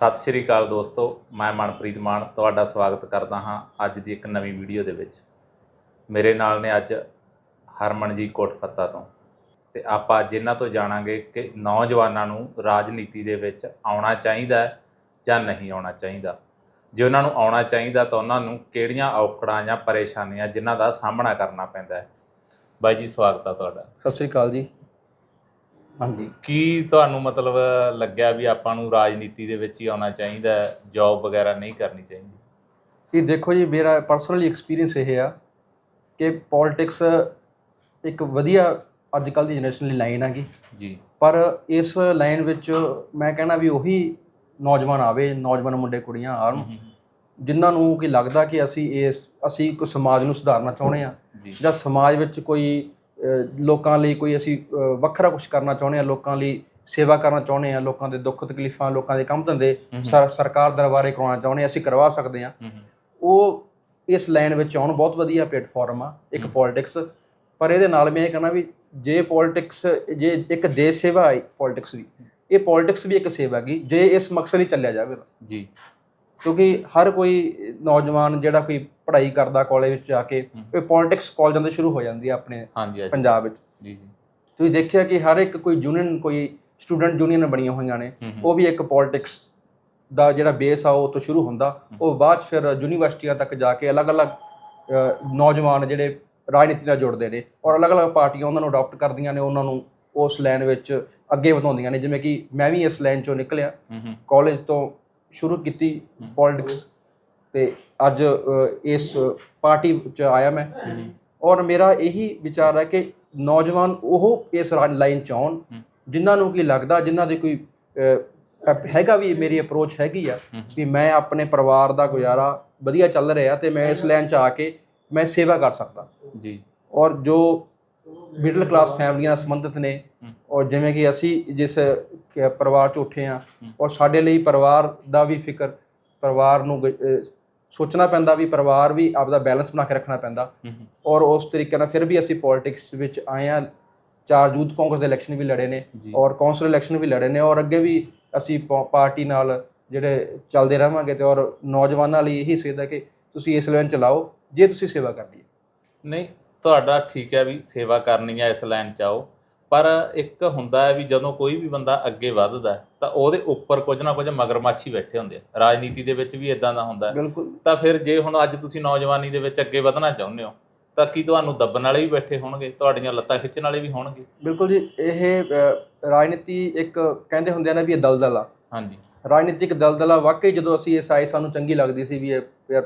ਸਤਿ ਸ਼੍ਰੀ ਅਕਾਲ ਦੋਸਤੋ, ਮੈਂ ਮਨਪ੍ਰੀਤ ਮਾਨ ਤੁਹਾਡਾ ਸਵਾਗਤ ਕਰਦਾ ਹਾਂ ਅੱਜ ਦੀ ਇੱਕ ਨਵੀਂ ਵੀਡੀਓ ਦੇ ਵਿੱਚ। ਮੇਰੇ ਨਾਲ ਨੇ ਅੱਜ ਹਰਮਨ ਹਰਮਨਜੀਤ ਕੋਟਫੱਤਾ ਤੋਂ। ਤੇ ਆਪਾਂ ਅੱਜ ਇਹਨਾਂ ਤੋਂ ਜਾਣਾਂਗੇ ਕਿ ਨੌਜਵਾਨਾਂ ਨੂੰ ਰਾਜਨੀਤੀ ਦੇ ਵਿੱਚ ਆਉਣਾ ਚਾਹੀਦਾ ਜਾਂ ਨਹੀਂ ਆਉਣਾ ਚਾਹੀਦਾ। ਜੇ ਉਹਨਾਂ ਨੂੰ ਆਉਣਾ ਚਾਹੀਦਾ ਤਾਂ ਉਹਨਾਂ ਨੂੰ ਕਿਹੜੀਆਂ ਔਕੜਾਂ ਜਾਂ ਪਰੇਸ਼ਾਨੀਆਂ ਜਿਨ੍ਹਾਂ ਦਾ ਸਾਹਮਣਾ ਕਰਨਾ ਪੈਂਦਾ ਹੈ? ਬਾਈ ਜੀ, ਸਵਾਗਤ ਆ ਤੁਹਾਡਾ। ਸਤਿ ਸ੍ਰੀ ਅਕਾਲ ਜੀ। ਹਾਂਜੀ। ਕੀ ਤੁਹਾਨੂੰ ਮਤਲਬ ਲੱਗਿਆ ਵੀ ਆਪਾਂ ਨੂੰ ਰਾਜਨੀਤੀ ਦੇ ਵਿੱਚ ਹੀ ਆਉਣਾ ਚਾਹੀਦਾ ਜੌਬ ਵਗੈਰਾ ਨਹੀਂ ਕਰਨੀ ਚਾਹੀਦੀ? ਇਹ ਦੇਖੋ ਜੀ ਮੇਰਾ ਪਰਸਨਲੀ ਐਕਸਪੀਰੀਅੰਸ ਇਹ ਆ ਕਿ ਪੋਲਿਟਿਕਸ ਇੱਕ ਵਧੀਆ ਅੱਜ ਕੱਲ ਦੀ ਜਨਰੇਸ਼ਨ ਲਈ ਲਾਈਨ ਹੈਗੀ। ਜੀ। ਪਰ ਇਸ ਲਾਈਨ ਵਿੱਚ ਮੈਂ ਕਹਿਣਾ ਵੀ ਉਹੀ ਨੌਜਵਾਨ ਆਵੇ ਨੌਜਵਾਨ ਮੁੰਡੇ ਕੁੜੀਆਂ ਆਉਣ ਜਿਨ੍ਹਾਂ ਨੂੰ ਕਿ ਲੱਗਦਾ ਕਿ ਅਸੀਂ ਇਸ ਅਸੀਂ ਕੋਈ ਸਮਾਜ ਨੂੰ ਸੁਧਾਰਨਾ ਚਾਹੁੰਦੇ ਆ ਜੀ ਸਮਾਜ ਵਿੱਚ ਕੋਈ ਲੋਕਾਂ ਲਈ ਕੋਈ ਅਸੀਂ ਵੱਖਰਾ ਕੁਝ ਕਰਨਾ ਚਾਹੁੰਦੇ ਆ ਲੋਕਾਂ ਲਈ ਸੇਵਾ ਕਰਨਾ ਚਾਹੁੰਦੇ ਆ ਲੋਕਾਂ ਦੇ ਦੁੱਖ ਤਕਲੀਫਾਂ ਲੋਕਾਂ ਦੇ ਕੰਮ ਧੰਦੇ ਸਰ- ਸਰਕਾਰ ਦਰਬਾਰੇ ਕਰਵਾਉਣਾ ਚਾਹੁੰਦੇ ਆ ਅਸੀਂ ਕਰਵਾ ਸਕਦੇ ਆ ਉਹ ਇਸ ਲਾਈਨ ਵਿੱਚ ਆਉਣ ਬਹੁਤ ਵਧੀਆ ਪਲੇਟਫਾਰਮ ਆ ਇੱਕ ਪੋਲਿਟਿਕਸ। ਪਰ ਇਹਦੇ ਨਾਲ ਮੈਂ ਇਹ ਕਹਿਣਾ ਵੀ ਜੇ ਪੋਲਿਟਿਕਸ ਜੇ ਇੱਕ ਦੇਸ਼ ਸੇਵਾ ਹੈ ਪੋਲਿਟਿਕਸ ਵੀ ਇਹ ਪੋਲਿਟਿਕਸ ਵੀ ਇੱਕ ਸੇਵਾ ਹੈਗੀ ਜੇ ਇਸ ਮਕਸਦ ਲਈ ਚੱਲਿਆ ਜਾਵੇ ਜੀ। ਕਿਉਂਕਿ ਹਰ ਕੋਈ ਨੌਜਵਾਨ ਜਿਹੜਾ ਕੋਈ ਪੜ੍ਹਾਈ ਕਰਦਾ ਕਾਲਜ ਵਿੱਚ ਜਾ ਕੇ ਇਹ ਪੋਲਿਟਿਕਸ ਕਾਲਜਾਂ ਤੋਂ ਸ਼ੁਰੂ ਹੋ ਜਾਂਦੀ ਹੈ ਆਪਣੇ ਹਾਂਜੀ ਹਾਂਜੀ। ਪੰਜਾਬ ਵਿੱਚ। ਜੀ ਜੀ। ਤੁਸੀਂ ਦੇਖਿਆ ਕਿ ਹਰ ਇੱਕ ਕੋਈ ਯੂਨੀਅਨ ਕੋਈ ਸਟੂਡੈਂਟ ਯੂਨੀਅਨ ਬਣੀਆਂ ਹੋਈਆਂ ਨੇ ਉਹ ਵੀ ਇੱਕ ਪੋਲਿਟਿਕਸ ਦਾ ਜਿਹੜਾ ਬੇਸ ਆ ਉਹ ਤੋਂ ਸ਼ੁਰੂ ਹੁੰਦਾ। ਉਹ ਬਾਅਦ 'ਚ ਫਿਰ ਯੂਨੀਵਰਸਿਟੀਆਂ ਤੱਕ ਜਾ ਕੇ ਅਲੱਗ-ਅਲੱਗ ਨੌਜਵਾਨ ਜਿਹੜੇ ਰਾਜਨੀਤੀ ਨਾਲ ਜੁੜਦੇ ਨੇ ਔਰ ਅਲੱਗ-ਅਲੱਗ ਪਾਰਟੀਆਂ ਉਹਨਾਂ ਨੂੰ ਅਡਾਪਟ ਕਰਦੀਆਂ ਨੇ ਉਹਨਾਂ ਨੂੰ ਉਸ ਲਾਈਨ ਵਿੱਚ ਅੱਗੇ ਵਧਾਉਂਦੀਆਂ ਨੇ। ਜਿਵੇਂ ਕਿ ਮੈਂ ਵੀ ਇਸ ਲਾਈਨ 'ਚੋਂ ਨਿਕਲਿਆ। ਕਾਲਜ ਤੋਂ ਸ਼ੁਰੂ ਕੀਤੀ ਪੋਲਿਟਿਕਸ ਤੇ ਅੱਜ ਇਸ ਪਾਰਟੀ 'ਚ ਆਇਆ ਮੈਂ। ਔਰ ਮੇਰਾ ਇਹੀ ਵਿਚਾਰ ਹੈ ਕਿ ਨੌਜਵਾਨ ਉਹ ਇਸ ਲਾਈਨ 'ਚ ਆਉਣ ਜਿਨ੍ਹਾਂ ਨੂੰ ਕੀ ਲੱਗਦਾ ਜਿਨ੍ਹਾਂ ਦੇ ਕੋਈ ਹੈਗਾ ਵੀ ਮੇਰੀ ਅਪਰੋਚ ਹੈਗੀ ਆ ਵੀ ਮੈਂ ਆਪਣੇ ਪਰਿਵਾਰ ਦਾ ਗੁਜ਼ਾਰਾ ਵਧੀਆ ਚੱਲ ਰਿਹਾ ਤੇ ਮੈਂ ਇਸ ਲਾਈਨ 'ਚ ਆ ਕੇ ਮੈਂ ਸੇਵਾ ਕਰ ਸਕਦਾ। ਜੀ। ਔਰ ਜੋ ਮਿਡਲ ਕਲਾਸ ਫੈਮਲੀਆਂ ਨਾਲ ਸੰਬੰਧਿਤ ਨੇ ਔਰ ਜਿਵੇਂ ਕਿ ਅਸੀਂ ਜਿਸ ਪਰਿਵਾਰ 'ਚ ਉੱਠੇ ਆ ਔਰ ਸਾਡੇ ਲਈ ਪਰਿਵਾਰ ਦਾ ਵੀ ਫਿਕਰ ਪਰਿਵਾਰ ਨੂੰ ਸੋਚਣਾ ਪੈਂਦਾ ਵੀ ਪਰਿਵਾਰ ਵੀ ਆਪਦਾ ਬੈਲੈਂਸ ਬਣਾ ਕੇ ਰੱਖਣਾ ਪੈਂਦਾ। ਔਰ ਉਸ ਤਰੀਕੇ ਨਾਲ ਫਿਰ ਵੀ ਅਸੀਂ ਪੋਲਿਟਿਕਸ ਵਿੱਚ ਆਏ ਆ ਚਾਰ ਯੂਥ ਕਾਂਗਰਸ ਦੇ ਇਲੈਕਸ਼ਨ ਵੀ ਲੜੇ ਨੇ। ਔਰ ਕੌਂਸਲ ਇਲੈਕਸ਼ਨ ਵੀ ਲੜੇ ਨੇ ਔਰ ਅੱਗੇ ਵੀ ਅਸੀਂ ਪਾਰਟੀ ਨਾਲ ਜਿਹੜੇ ਚੱਲਦੇ ਰਹਾਂਗੇ ਤੇ ਔਰ ਨੌਜਵਾਨਾਂ ਲਈ ਇਹੀ ਸੇਧ ਹੈ ਕਿ ਤੁਸੀਂ ਇਸ ਲਾਈਨ ਚਲਾਓ ਜੇ ਤੁਸੀਂ ਸੇਵਾ ਕਰਨੀ ਹੈ। ਨਹੀਂ ਤੁਹਾਡਾ ਠੀਕ ਹੈ ਵੀ ਸੇਵਾ ਕਰਨੀ ਹੈ ਇਸ ਲਾਈਨ ਚ ਆਓ। ਪਰ ਇੱਕ ਹੁੰਦਾ ਹੈ ਵੀ ਜਦੋਂ ਕੋਈ ਵੀ ਬੰਦਾ ਅੱਗੇ ਵੱਧਦਾ ਤਾਂ ਉਹਦੇ ਉੱਪਰ ਕੁਝ ਨਾ ਕੁਝ ਮਗਰਮੱਛੀ ਬੈਠੇ ਹੁੰਦੇ ਆ। ਰਾਜਨੀਤੀ ਦੇ ਵਿੱਚ ਵੀ ਇਦਾਂ ਦਾ ਹੁੰਦਾ। ਬਿਲਕੁਲ। ਤਾਂ ਫਿਰ ਜੇ ਹੁਣ ਅੱਜ ਤੁਸੀਂ ਨੌਜਵਾਨੀ ਦੇ ਵਿੱਚ ਅੱਗੇ ਵਧਣਾ ਚਾਹੁੰਦੇ ਹੋ ਤਾਂ ਕੀ ਤੁਹਾਨੂੰ ਦੱਬਣ ਵਾਲੇ ਵੀ ਬੈਠੇ ਹੋਣਗੇ ਤੁਹਾਡੀਆਂ ਲੱਤਾਂ ਖਿੱਚਣ ਵਾਲੇ ਵੀ ਹੋਣਗੇ? ਬਿਲਕੁਲ ਜੀ ਇਹ ਰਾਜਨੀਤੀ ਇੱਕ ਕਹਿੰਦੇ ਹੁੰਦੇ ਆ ਨਾ ਵੀ ਇਹ ਦਲਦਲ ਆ। ਹਾਂਜੀ। ਰਾਜਨੀਤਿਕ ਦਲਦਲ ਆ। ਵਾਕਈ ਜਦੋਂ ਅਸੀਂ ਇਸ ਆਏ ਸਾਨੂੰ ਚੰਗੀ ਲੱਗਦੀ ਸੀ ਵੀ ਇਹ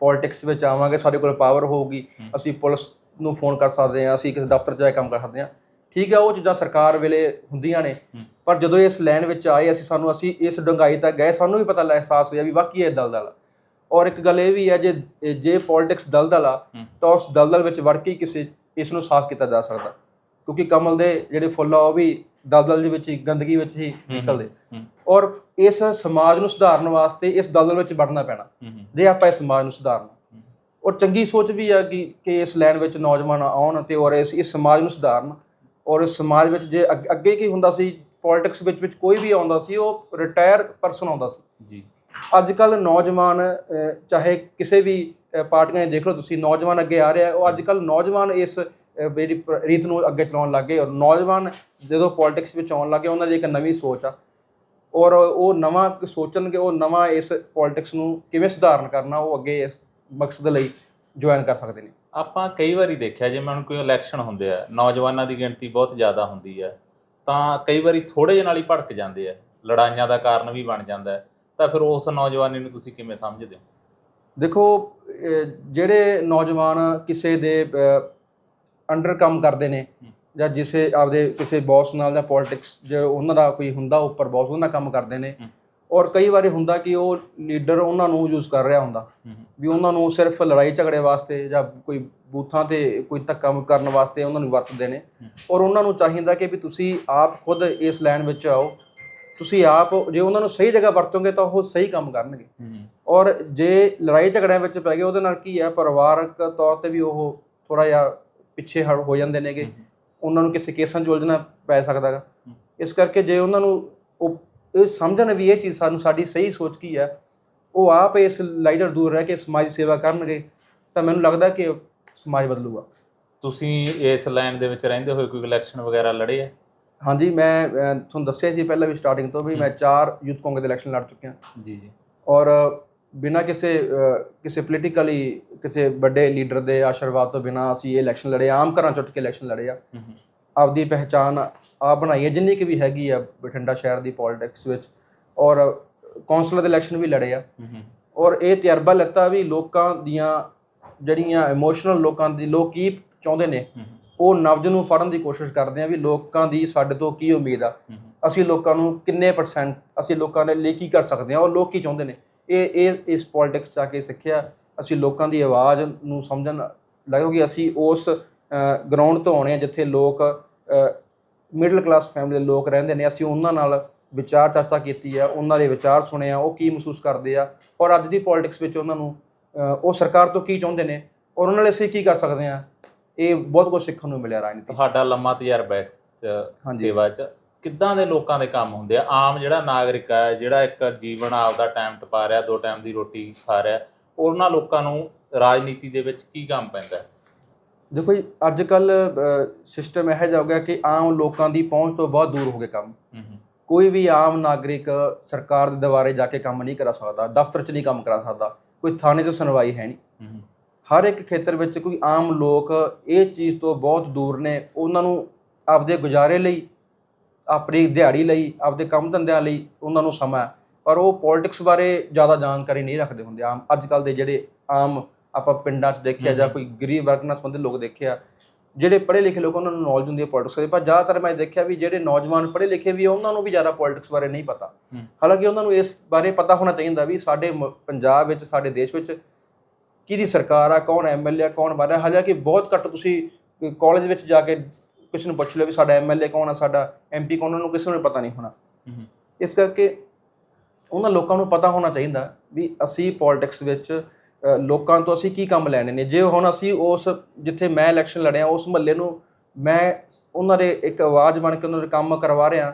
ਪੋਲਿਟਿਕਸ ਵਿੱਚ ਆਵਾਂਗੇ ਸਾਡੇ ਕੋਲ ਪਾਵਰ ਹੋਊਗੀ ਅਸੀਂ ਪੁਲਿਸ ਨੂੰ ਫੋਨ ਕਰ ਸਕਦੇ ਹਾਂ ਅਸੀਂ ਕਿਸੇ ਦਫ਼ਤਰ 'ਚ ਜਾ ਕੇ ਕੰਮ ਕਰ ਸਕਦੇ ਹਾਂ। ਠੀਕ ਹੈ ਉਹ ਚੀਜ਼ਾਂ ਸਰਕਾਰ ਵੇਲੇ ਹੁੰਦੀਆਂ ਨੇ। ਪਰ ਜਦੋਂ ਇਸ ਲਾਈਨ ਵਿੱਚ ਆਏ ਅਸੀਂ ਸਾਨੂੰ ਅਸੀਂ ਇਸ ਡੰਗਾਈ ਤੱਕ ਗਏ ਸਾਨੂੰ ਵੀ ਪਤਾ ਲੱਗ ਅਹਿਸਾਸ ਹੋਇਆ ਵੀ ਵਾਕਈ ਇਹ ਦਲਦਲ ਔਰ ਇੱਕ ਗੱਲ ਇਹ ਵੀ ਹੈ ਜੇ ਜੇ ਪੋਲਿਟਿਕਸ ਦਲਦਲ ਆ ਤਾਂ ਉਸ ਦਲਦਲ ਵਿੱਚ ਵੜ ਕੇ ਕਿਸੇ ਇਸ ਨੂੰ ਸਾਫ਼ ਕੀਤਾ ਜਾ ਸਕਦਾ। ਕਿਉਂਕਿ ਕਮਲ ਦੇ ਜਿਹੜੇ ਫੁੱਲ ਆ ਉਹ ਵੀ ਦਲਦਲ ਦੇ ਵਿੱਚ ਹੀ ਗੰਦਗੀ ਵਿੱਚ ਹੀ ਨਿਕਲਦੇ। ਔਰ ਇਸ ਸਮਾਜ ਨੂੰ ਸੁਧਾਰਨ ਵਾਸਤੇ ਇਸ ਦਲਦਲ ਵਿੱਚ ਵੜਨਾ ਪੈਣਾ। ਜੇ ਆਪਾਂ ਇਸ ਸਮਾਜ ਨੂੰ ਸੁਧਾਰਨਾ। ਔਰ ਚੰਗੀ ਸੋਚ ਵੀ ਆ ਕਿ ਕਿ ਇਸ ਲਾਈਨ ਵਿੱਚ ਨੌਜਵਾਨ ਆਉਣ ਤੇ ਔਰ ਇਸ ਇਸ ਸਮਾਜ ਨੂੰ ਸੁਧਾਰਨ। ਔਰ ਸਮਾਜ ਵਿੱਚ ਜੇ ਅੱਗ- ਅੱਗੇ ਕੀ ਹੁੰਦਾ ਸੀ ਪੋਲਿਟਿਕਸ ਵਿੱਚ ਵਿੱਚ ਕੋਈ ਵੀ ਆਉਂਦਾ ਸੀ ਉਹ ਰਿਟਾਇਰ ਪਰਸਨ ਆਉਂਦਾ ਸੀ। ਜੀ। ਅੱਜ ਕੱਲ ਨੌਜਵਾਨ ਅਹ, ਚਾਹੇ ਕਿਸੇ ਵੀ ਅਹ, ਪਾਰਟੀਆਂ ਨੇ ਦੇਖ ਲਓ ਤੁਸੀਂ ਨੌਜਵਾਨ ਅੱਗੇ ਆ ਰਿਹਾ ਉਹ ਅੱਜ ਕੱਲ ਨੌਜਵਾਨ ਇਸ ਅਹ, ਰੀਤ ਨੂੰ ਅੱਗੇ ਚਲਾਉਣ ਲੱਗੇ ਔਰ ਨੌਜਵਾਨ ਜਦੋਂ ਪੋਲਿਟਿਕਸ ਵਿੱਚ ਆਉਣ ਲੱਗੇ ਉਹਨਾਂ ਦੀ ਇੱਕ ਨਵੀਂ ਸੋਚ ਆ। ਔਰ ਉਹ ਨਵਾਂ ਕ- ਸੋਚਣਗੇ ਉਹ ਨਵਾਂ ਇਸ ਪੋਲਿਟਿਕਸ ਨੂੰ ਕਿਵੇਂ ਸੁਧਾਰਨ ਕਰਨਾ ਉਹ ਅੱਗੇ ਇਸ ਮਕਸਦ ਲਈ ਜੁਆਇਨ ਕਰ ਸਕਦੇ ਨੇ। ਆਪਾਂ ਕਈ ਵਾਰੀ ਦੇਖਿਆ ਜੇ ਹੁਣ ਕੋਈ ਇਲੈਕਸ਼ਨ ਹੁੰਦੇ ਆ ਨੌਜਵਾਨਾਂ ਦੀ ਗਿਣਤੀ ਬਹੁਤ ਜ਼ਿਆਦਾ ਹੁੰਦੀ ਹੈ ਤਾਂ ਕਈ ਵਾਰੀ ਥੋੜੇ ਜਿਹੇ ਨਾਲ ਹੀ ਭੜਕ ਜਾਂਦੇ ਆ ਲੜਾਈਆਂ ਦਾ ਕਾਰਨ ਵੀ ਬਣ ਜਾਂਦਾ ਤਾਂ ਫਿਰ ਉਸ ਨੌਜਵਾਨੀ ਨੂੰ ਤੁਸੀਂ ਕਿਵੇਂ ਸਮਝਦੇ ਹੋ? ਦੇਖੋ ਜਿਹੜੇ ਨੌਜਵਾਨ ਕਿਸੇ ਦੇ ਅੰਡਰ ਕੰਮ ਕਰਦੇ ਨੇ ਜਾਂ ਜਿਸੇ ਆਪਦੇ ਕਿਸੇ ਬੌਸ ਨਾਲ ਜਾਂ ਪੋਲਿਟਿਕਸ ਜੇ ਉਹਨਾਂ ਦਾ ਕੋਈ ਹੁੰਦਾ ਉੱਪਰ ਬੌਸ ਉਹਨਾਂ ਕੰਮ ਕਰਦੇ ਨੇ। ਔਰ ਕਈ ਵਾਰੀ ਹੁੰਦਾ ਕਿ ਉਹ ਲੀਡਰ ਉਹਨਾਂ ਨੂੰ ਯੂਜ਼ ਕਰ ਰਿਹਾ ਹੁੰਦਾ। ਵੀ ਉਹਨਾਂ ਨੂੰ ਸਿਰਫ ਲੜਾਈ ਝਗੜੇ ਵਾਸਤੇ ਜਾਂ ਕੋਈ ਬੂਥਾਂ ਤੇ ਕੋਈ ਧੱਕਾ ਕਰਨ ਵਾਸਤੇ ਉਹਨਾਂ ਨੂੰ ਵਰਤਦੇ ਨੇ। ਔਰ ਉਹਨਾਂ ਨੂੰ ਚਾਹੀਦਾ ਕਿ ਵੀ ਤੁਸੀਂ ਆਪ ਖੁਦ ਇਸ ਲਾਈਨ ਵਿੱਚ ਆਓ। ਤੁਸੀਂ ਆਪ ਜੇ ਉਹਨਾਂ ਨੂੰ ਸਹੀ ਜਗ੍ਹਾ ਵਰਤੋਗੇ ਤਾਂ ਉਹ ਸਹੀ ਕੰਮ ਕਰਨਗੇ। ਔਰ ਜੇ ਲੜਾਈ ਝਗੜਿਆਂ ਵਿੱਚ ਪੈ ਗਏ ਉਹਦੇ ਨਾਲ ਕੀ ਹੈ? ਪਰਿਵਾਰਕ ਤੌਰ ਤੇ ਵੀ ਉਹ ਥੋੜਾ ਜਿਹਾ ਪਿੱਛੇ ਹਟ ਹੋ ਜਾਂਦੇ ਨੇਗੇ। ਉਹਨਾਂ ਨੂੰ ਕਿਸੇ ਕੇਸਾਂ 'ਚ ਉਲਝਣਾ ਪੈ ਸਕਦਾ ਗਾ। ਇਸ ਕਰਕੇ ਜੇ ਉਹਨਾਂ ਨੂੰ ਉਹ ਇਹ ਸਮਝਣ ਵੀ ਇਹ ਚੀਜ਼ ਸਾਨੂੰ ਸਾਡੀ ਸਹੀ ਸੋਚ ਕੀ ਹੈ ਉਹ ਆਪ ਇਸ ਲਾਈਡਰ ਦੂਰ ਰਹਿ ਕੇ ਸਮਾਜ ਸੇਵਾ ਕਰਨਗੇ ਤਾਂ ਮੈਨੂੰ ਲੱਗਦਾ ਕਿ ਸਮਾਜ ਬਦਲੂਗਾ। ਤੁਸੀਂ ਇਸ ਲਾਈਨ ਦੇ ਵਿੱਚ ਰਹਿੰਦੇ ਹੋਏ ਕੋਈ ਇਲੈਕਸ਼ਨ ਵਗੈਰਾ ਲੜੇ ਆ? ਹਾਂਜੀ ਮੈਂ ਤੁਹਾਨੂੰ ਦੱਸਿਆ ਸੀ ਪਹਿਲਾਂ ਵੀ ਸਟਾਰਟਿੰਗ ਤੋਂ ਵੀ ਮੈਂ ਚਾਰ ਯੂਥ ਕਾਂਗਰਸ ਦੇ ਇਲੈਕਸ਼ਨ ਲੜ ਚੁੱਕਿਆ। ਜੀ ਜੀ। ਔਰ ਬਿਨਾਂ ਕਿਸੇ ਕਿਸੇ ਪੋਲੀਟੀਕਲੀ ਕਿਸੇ ਵੱਡੇ ਲੀਡਰ ਦੇ ਆਸ਼ੀਰਵਾਦ ਤੋਂ ਬਿਨਾਂ ਅਸੀਂ ਇਹ ਇਲੈਕਸ਼ਨ ਲੜੇ ਆਮ ਘਰਾਂ ਚੁੱਟ ਕੇ ਇਲੈਕਸ਼ਨ ਲੜੇ ਆ। ਆਪਦੀ ਪਹਿਚਾਨ ਆਪ ਬਣਾਈ ਹੈ ਜਿੰਨੀ ਕਿ ਵੀ ਹੈਗੀ ਆ ਬਠਿੰਡਾ ਸ਼ਹਿਰ ਦੀ ਪੋਲਿਟਿਕਸ ਵਿੱਚ। ਔਰ ਕੌਂਸਲਰ ਦੇ ਇਲੈਕਸ਼ਨ ਵੀ ਲੜੇ ਆ। ਔਰ ਇਹ ਤਜਰਬਾ ਲੱਤਾ ਵੀ ਲੋਕਾਂ ਦੀਆਂ ਜਿਹੜੀਆਂ ਇਮੋਸ਼ਨਲ ਲੋਕਾਂ ਦੀ ਲੋਕ ਕੀ ਚਾਹੁੰਦੇ ਨੇ ਉਹ ਨਬਜ਼ ਨੂੰ ਫੜਨ ਦੀ ਕੋਸ਼ਿਸ਼ ਕਰਦੇ ਆ ਵੀ ਲੋਕਾਂ ਦੀ ਸਾਡੇ ਤੋਂ ਕੀ ਉਮੀਦ ਆ। ਅਸੀਂ ਲੋਕਾਂ ਨੂੰ ਕਿੰਨੇ ਪਰਸੈਂਟ ਅਸੀਂ ਲੋਕਾਂ ਦੇ ਲਈ ਕੀ ਕਰ ਸਕਦੇ ਹਾਂ ਔਰ ਲੋਕ ਕੀ ਚਾਹੁੰਦੇ ਨੇ। ਇਹ ਇਹ ਇਸ ਪੋਲਿਟਿਕਸ ਚ ਆ ਕੇ ਸਿੱਖਿਆ ਅਸੀਂ ਲੋਕਾਂ ਦੀ ਆਵਾਜ਼ ਨੂੰ ਸਮਝਣ ਲੱਗੋ ਕਿ ਅਸੀਂ ਉਸ ਗਰਾਊਂਡ ਤੋਂ ਆਉਣੇ ਆ ਜਿੱਥੇ ਲੋਕ ਮਿਡਲ ਕਲਾਸ ਫੈਮਿਲੀ ਦੇ ਲੋਕ ਰਹਿੰਦੇ ਨੇ ਅਸੀਂ ਉਹਨਾਂ ਨਾਲ ਵਿਚਾਰ ਚਰਚਾ ਕੀਤੀ ਆ ਉਹਨਾਂ ਦੇ ਵਿਚਾਰ ਸੁਣੇ ਆ ਉਹ ਕੀ ਮਹਿਸੂਸ ਕਰਦੇ ਆ ਔਰ ਅੱਜ ਦੀ ਪੋਲਿਟਿਕਸ ਵਿੱਚ ਉਹਨਾਂ ਨੂੰ ਉਹ ਸਰਕਾਰ ਤੋਂ ਕੀ ਚਾਹੁੰਦੇ ਨੇ ਔਰ ਉਹਨਾਂ ਲਈ ਅਸੀਂ ਕੀ ਕਰ ਸਕਦੇ ਆ ਇਹ ਬਹੁਤ ਕੁਝ ਸਿੱਖਣ ਨੂੰ ਮਿਲਿਆ ਰਾਜਨੀਤੀ। ਤੁਹਾਡਾ ਲੰਮਾ ਤਜਰਬਾ ਇਸ। ਸੇਵਾ ਚ ਕਿੱਦਾਂ ਦੇ ਲੋਕਾਂ ਦੇ ਕੰਮ ਹੁੰਦੇ ਆ ਆਮ ਜਿਹੜਾ ਨਾਗਰਿਕ ਹੈ ਜਿਹੜਾ ਇੱਕ ਜੀਵਨ ਆਪਦਾ ਟਾਈਮ ਟਪਾ ਰਿਹਾ ਦੋ ਟਾਈਮ ਦੀ ਰੋਟੀ ਖਾ ਰਿਹਾ ਉਹਨਾਂ ਲੋਕਾਂ ਨੂੰ ਰਾਜਨੀਤੀ ਦੇ ਵਿੱਚ ਕੀ ਕੰਮ ਪੈਂਦਾ ਹੈ? ਦੇਖੋ ਜੀ ਅੱਜ ਕੱਲ ਸਿਸਟਮ ਇਹੋ ਹੋ ਗਿਆ ਕਿ ਆਮ ਲੋਕਾਂ ਦੀ ਪਹੁੰਚ ਤੋਂ ਬਹੁਤ ਦੂਰ ਹੋ ਗਏ ਕੰਮ ਹੂੰ ਹੂੰ ਕੋਈ ਵੀ ਆਮ ਨਾਗਰਿਕ ਸਰਕਾਰ ਦੇ ਦੁਆਰੇ ਜਾ ਕੇ ਕੰਮ ਨਹੀਂ ਕਰਾ ਸਕਦਾ ਦਫ਼ਤਰ 'ਚ ਨਹੀਂ ਕੰਮ ਕਰਾ ਸਕਦਾ ਕੋਈ ਥਾਣੇ 'ਚ ਸੁਣਵਾਈ ਹੈ ਨਹੀਂ ਹਰ ਇੱਕ ਖੇਤਰ ਵਿੱਚ ਕੋਈ ਆਮ ਲੋਕ ਇਹ ਚੀਜ਼ ਤੋਂ ਬਹੁਤ ਦੂਰ ਨੇ ਉਹਨਾਂ ਨੂੰ ਆਪਦੇ ਗੁਜ਼ਾਰੇ ਲਈ ਆਪਣੀ ਦਿਹਾੜੀ ਲਈ ਆਪਦੇ ਕੰਮ ਧੰਦਿਆਂ ਲਈ ਉਹਨਾਂ ਨੂੰ ਸਮਾਂ। ਪਰ ਉਹ ਪੋਲਿਟਿਕਸ ਬਾਰੇ ਜ਼ਿਆਦਾ ਜਾਣਕਾਰੀ ਨਹੀਂ ਰੱਖਦੇ ਹੁੰਦੇ ਆਮ ਅੱਜ ਕੱਲ ਦੇ ਜਿਹੜੇ ਆਮ ਆਪਾਂ ਪਿੰਡਾਂ 'ਚ ਦੇਖਿਆ ਜਾਂ। ਕੋਈ ਗਰੀਬ ਵਰਗ ਨਾਲ ਸੰਬੰਧਿਤ ਲੋਕ ਦੇਖਿਆ ਜਿਹੜੇ ਪੜ੍ਹੇ ਲਿਖੇ ਲੋਕ ਉਹਨਾਂ ਨੂੰ ਨੌਲੇਜ ਹੁੰਦੀ ਹੈ ਪੋਲਿਟਿਕਸ ਦੀ ਪਰ ਜ਼ਿਆਦਾਤਰ ਮੈਂ ਦੇਖਿਆ ਵੀ ਜਿਹੜੇ ਨੌਜਵਾਨ ਪੜ੍ਹੇ ਲਿਖੇ ਵੀ ਆ, ਉਹਨਾਂ ਨੂੰ ਵੀ ਜ਼ਿਆਦਾ ਪੋਲਿਟਿਕਸ ਬਾਰੇ ਨਹੀਂ ਪਤਾ। ਹਾਲਾਂਕਿ ਉਹਨਾਂ ਨੂੰ ਇਸ ਬਾਰੇ ਪਤਾ ਹੋਣਾ ਚਾਹੀਦਾ ਵੀ ਸਾਡੇ ਪੰਜਾਬ ਵਿੱਚ ਸਾਡੇ ਦੇਸ਼ ਵਿੱਚ ਕਿਹਦੀ ਸਰਕਾਰ ਆ ਕੌਣ ਐਮਐਲਏ ਆ ਕੌਣ ਬਣ ਰਿਹਾ ਹਾਲਾਂਕਿ ਬਹੁਤ ਘੱਟ ਤੁਸੀਂ ਕਾਲਜ ਵਿੱਚ ਜਾ ਕੇ ਕਿਸੇ ਨੂੰ ਪੁੱਛ ਲਿਓ ਵੀ ਸਾਡਾ ਐਮਐਲਏ ਕੌਣ ਆ ਸਾਡਾ ਐਮਪੀ ਕੌਣ ਉਹਨਾਂ ਨੂੰ ਕਿਸੇ ਨੂੰ ਪਤਾ ਨਹੀਂ ਹੋਣਾ। ਇਸ ਕਰਕੇ ਉਹਨਾਂ ਲੋਕਾਂ ਨੂੰ ਪਤਾ ਹੋਣਾ ਚਾਹੀਦਾ ਵੀ ਅਸੀਂ ਪੋਲਿਟਿਕਸ ਵਿੱਚ ਲੋਕਾਂ ਤੋਂ ਅਸੀਂ ਕੀ ਕੰਮ ਲੈਣੇ ਨੇ? ਜੇ ਹੁਣ ਅਸੀਂ ਉਸ ਜਿੱਥੇ ਮੈਂ ਇਲੈਕਸ਼ਨ ਲੜਿਆ ਉਸ ਮਹੱਲੇ ਨੂੰ ਮੈਂ ਉਹਨਾਂ ਦੇ ਇੱਕ ਆਵਾਜ਼ ਬਣ ਕੇ ਉਹਨਾਂ ਦੇ ਕੰਮ ਕਰਵਾ ਰਿਹਾ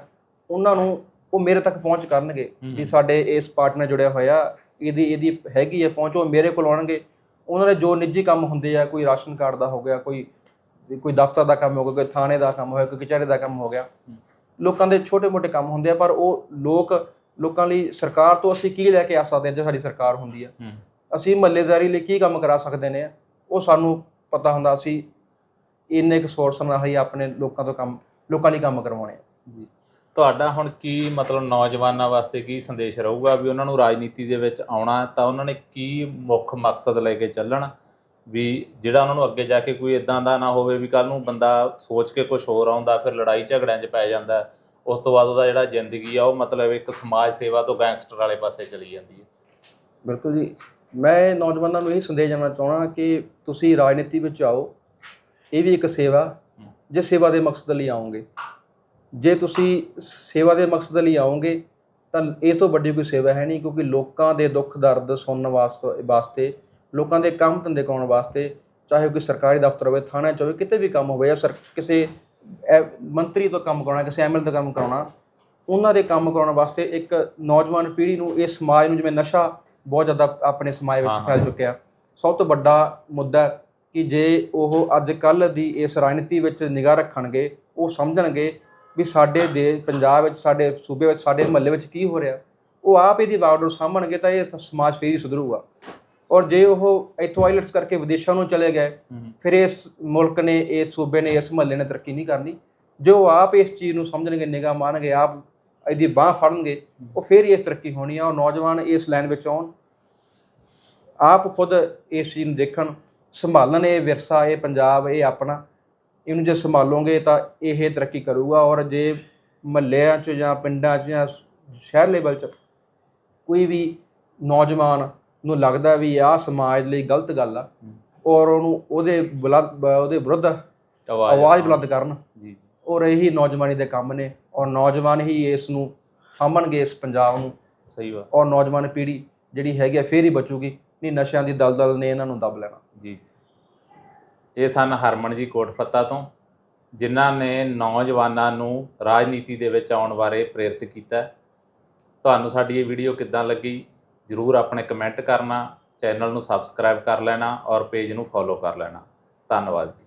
ਉਹਨਾਂ ਨੂੰ ਉਹ ਮੇਰੇ ਤੱਕ ਪਹੁੰਚ ਕਰਨਗੇ। ਵੀ ਸਾਡੇ ਇਸ ਪਾਰਟੀ ਨਾਲ ਜੁੜਿਆ ਹੋਇਆ ਇਹਦੀ ਇਹਦੀ ਹੈਗੀ ਹੈ ਪਹੁੰਚ ਉਹ ਮੇਰੇ ਕੋਲ ਆਉਣਗੇ। ਉਹਨਾਂ ਦੇ ਜੋ ਨਿੱਜੀ ਕੰਮ ਹੁੰਦੇ ਆ ਕੋਈ ਰਾਸ਼ਨ ਕਾਰਡ ਦਾ ਹੋ ਗਿਆ ਕੋਈ ਕੋਈ ਦਫ਼ਤਰ ਦਾ ਕੰਮ ਹੋ ਗਿਆ ਕੋਈ ਥਾਣੇ ਦਾ ਕੰਮ ਹੋਇਆ ਕੋਈ ਕਚਹਿਰੀ ਦਾ ਕੰਮ ਹੋ ਗਿਆ। ਲੋਕਾਂ ਦੇ ਛੋਟੇ-ਮੋਟੇ ਕੰਮ ਹੁੰਦੇ ਆ ਪਰ ਉਹ ਲੋਕ ਲੋਕਾਂ ਲਈ ਸਰਕਾਰ ਤੋਂ ਅਸੀਂ ਕੀ ਲੈ ਕੇ ਆ ਸਕਦੇ ਹਾਂ ਜੇ ਸਾਡੀ ਸਰਕਾਰ ਹੁੰਦੀ ਆ? ਅਸੀਂ ਮਹੱਲੇਦਾਰੀ ਲਈ ਕੀ ਕੰਮ ਕਰਾ ਸਕਦੇ ਨੇ ਉਹ ਸਾਨੂੰ ਪਤਾ ਹੁੰਦਾ ਅਸੀਂ ਇੰਨੇ ਕੁ ਸੋਰਸ ਨਾਲ ਹੀ ਆਪਣੇ ਲੋਕਾਂ ਤੋਂ ਕੰਮ ਲੋਕਾਂ ਲਈ ਕੰਮ ਕਰਵਾਉਣੇ ਆ। ਜੀ। ਤੁਹਾਡਾ ਹੁਣ ਕੀ ਮਤਲਬ ਨੌਜਵਾਨਾਂ ਵਾਸਤੇ ਕੀ ਸੰਦੇਸ਼ ਰਹੂਗਾ ਵੀ ਉਹਨਾਂ ਨੂੰ ਰਾਜਨੀਤੀ ਦੇ ਵਿੱਚ ਆਉਣਾ ਤਾਂ ਉਹਨਾਂ ਨੇ ਕੀ ਮੁੱਖ ਮਕਸਦ ਲੈ ਕੇ ਚੱਲਣ? ਵੀ ਜਿਹੜਾ ਉਹਨਾਂ ਨੂੰ ਅੱਗੇ ਜਾ ਕੇ ਕੋਈ ਇਦਾਂ ਦਾ ਨਾ ਹੋਵੇ ਵੀ ਕੱਲ ਨੂੰ ਬੰਦਾ ਸੋਚ ਕੇ ਕੁਝ ਹੋਰ ਆਉਂਦਾ ਫਿਰ ਲੜਾਈ ਝਗੜਿਆਂ 'ਚ ਪੈ ਜਾਂਦਾ। ਉਸ ਤੋਂ ਬਾਅਦ ਉਹਦਾ ਜਿਹੜਾ ਜ਼ਿੰਦਗੀ ਆ ਉਹ ਮਤਲਬ ਇੱਕ ਸਮਾਜ ਸੇਵਾ ਤੋਂ ਗੈਂਗਸਟਰ ਵਾਲੇ ਪਾਸੇ ਚਲੀ ਜਾਂਦੀ ਹੈ। ਬਿਲਕੁਲ ਜੀ। ਮੈਂ ਨੌਜਵਾਨਾਂ ਨੂੰ ਇਹ ਸੰਦੇਸ਼ ਦੇਣਾ ਚਾਹਣਾ ਕਿ ਤੁਸੀਂ ਰਾਜਨੀਤੀ ਵਿੱਚ ਆਓ, ਇਹ ਵੀ ਇੱਕ ਸੇਵਾ ਜੇ ਸੇਵਾ ਦੇ ਮਕਸਦ ਲਈ ਆਓਗੇ। ਜੇ ਤੁਸੀਂ ਸੇਵਾ ਦੇ ਮਕਸਦ ਲਈ ਆਓਗੇ, ਤਾਂ ਇਹ ਤੋਂ ਵੱਡੀ ਕੋਈ ਸੇਵਾ ਹੈ ਨਹੀਂ ਕਿਉਂਕਿ ਲੋਕਾਂ ਦੇ ਦੁੱਖ, ਦਰਦ ਸੁਣਨ ਵਾਸਤੇ ਵਾਸਤੇ, ਲੋਕਾਂ ਦੇ ਕੰਮ ਧੰਦੇ ਕਰਾਉਣ ਵਾਸਤੇ, ਚਾਹੇ ਕੋਈ ਸਰਕਾਰੀ ਦਫ਼ਤਰ ਹੋਵੇ, ਥਾਣਾ 'ਚ ਹੋਵੇ, ਕਿਤੇ ਵੀ ਕੰਮ ਹੋਵੇ ਜਾਂ ਸਰ, ਕਿਸੇ, ਐ- ਮੰਤਰੀ ਤੋਂ ਕੰਮ ਕਰਾਉਣਾ, ਕਿਸੇ ਐਮਐਲ ਤੋਂ ਕੰਮ ਕਰਾਉਣਾ, ਉਹਨਾਂ ਦੇ ਕੰਮ ਕਰਾਉਣ ਵਾਸਤੇ ਇੱਕ ਨੌਜਵਾਨ ਪੀੜ੍ਹੀ ਨੂੰ, ਇਹ ਸਮਾਜ ਨੂੰ ਜਿਵੇਂ ਨਸ਼ਾ ਬਹੁਤ ਜ਼ਿਆਦਾ ਆਪਣੇ ਸਮਾਜ ਵਿੱਚ। ਫੈਲ ਚੁੱਕਿਆ। ਸਭ ਤੋਂ ਵੱਡਾ ਮੁੱਦਾ ਕਿ ਜੇ ਉਹ ਅੱਜ ਕੱਲ ਦੀ ਇਸ ਰਾਜਨੀਤੀ ਵਿੱਚ ਨਿਗਾਹ ਰੱਖਣਗੇ ਉਹ ਸਮਝਣਗੇ ਵੀ ਸਾਡੇ ਦੇ ਪੰਜਾਬ ਵਿੱਚ ਸਾਡੇ ਸੂਬੇ ਵਿੱਚ ਸਾਡੇ ਮਹੱਲੇ ਵਿੱਚ ਕੀ ਹੋ ਰਿਹਾ। ਉਹ ਆਪ ਇਹਦੀ ਨੂੰ ਸਾਂਭਣਗੇ ਤਾਂ ਇਹ ਸਮਾਜ ਫੇਰ ਹੀ ਸੁਧਰੂਗਾ। ਔਰ ਜੇ ਉਹ ਇੱਥੋਂ ਆਈਲਟਸ ਕਰਕੇ ਵਿਦੇਸ਼ਾਂ ਨੂੰ ਚਲੇ ਗਏ ਫਿਰ ਇਸ ਮੁਲਕ ਨੇ ਇਸ ਸੂਬੇ ਨੇ ਇਸ ਮਹੱਲੇ ਨੇ ਤਰੱਕੀ ਨਹੀਂ ਕਰਨੀ। ਜੋ ਆਪ ਇਸ ਚੀਜ਼ ਨੂੰ ਸਮਝਣਗੇ ਨਿਗਾਹ ਮਾਰਨਗੇ ਆਪ ਇਹਦੀ ਬਾਹ ਫੜਨਗੇ ਉਹ ਫਿਰ ਇਸ ਤਰੱਕੀ ਹੋਣੀ ਆ ਉਹ ਨੌਜਵਾਨ ਇਸ ਲਾਈਨ ਵਿੱਚ ਆਉਣ। ਆਪ ਖੁਦ ਇਸ ਚੀਜ਼ ਨੂੰ ਦੇਖਣ ਸੰਭਾਲਣ ਇਹ ਵਿਰਸਾ ਇਹ ਪੰਜਾਬ ਇਹ ਆਪਣਾ। ਇਹਨੂੰ ਜੇ ਸੰਭਾਲੋਗੇ ਤਾਂ ਇਹ ਤਰੱਕੀ ਕਰੂਗਾ ਔਰ ਜੇ ਮਹੱਲਿਆਂ 'ਚ ਜਾਂ ਪਿੰਡਾਂ 'ਚ ਜਾਂ ਸ਼ਹਿਰ ਲੈਵਲ 'ਚ ਕੋਈ ਵੀ ਨੌਜਵਾਨ ਨੂੰ ਲੱਗਦਾ ਵੀ ਆਹ ਸਮਾਜ ਲਈ ਗਲਤ ਗੱਲ ਆ ਔਰ ਉਹਨੂੰ ਉਹਦੇ ਉਹਦੇ ਵਿਰੁੱਧ ਆਵਾਜ਼ ਬੁਲੰਦ ਕਰਨ। ਜੀ। ਔਰ ਇਹੀ ਨੌਜਵਾਨੀ ਦੇ ਕੰਮ ਨੇ ਔਰ ਨੌਜਵਾਨ ਹੀ ਇਸ ਨੂੰ ਸਾਂਭਣਗੇ ਇਸ ਪੰਜਾਬ ਨੂੰ। ਸਹੀ ਵਾ। ਔਰ ਨੌਜਵਾਨ ਪੀੜ੍ਹੀ ਜਿਹੜੀ ਹੈਗੀ ਆ ਫੇਰ ਹੀ ਬਚੂਗੀ। ਨਹੀਂ ਨਸ਼ਿਆਂ ਦੀ ਦਲਦਲ ਨੇ ਇਹਨਾਂ ਨੂੰ ਦਬ ਲੈਣਾ। ਜੀ। ਇਹ ਸਨ ਹਰਮਨ ਜੀ ਕੋਟਫੱਤਾ ਤੋਂ ਜਿਨ੍ਹਾਂ ਨੇ ਨੌਜਵਾਨਾਂ ਨੂੰ ਰਾਜਨੀਤੀ ਦੇ ਵਿੱਚ ਆਉਣ ਬਾਰੇ ਪ੍ਰੇਰਿਤ ਕੀਤਾ। ਤੁਹਾਨੂੰ ਸਾਡੀ ਇਹ ਵੀਡੀਓ ਕਿੱਦਾਂ ਲੱਗੀ ਜਰੂਰ ਆਪਣੇ ਕਮੈਂਟ ਕਰਨਾ ਚੈਨਲ ਨੂੰ ਸਬਸਕ੍ਰਾਈਬ ਕਰ ਲੈਣਾ ਔਰ ਪੇਜ ਨੂੰ ਫੋਲੋ ਕਰ ਲੈਣਾ। ਧੰਨਵਾਦ ਜੀ।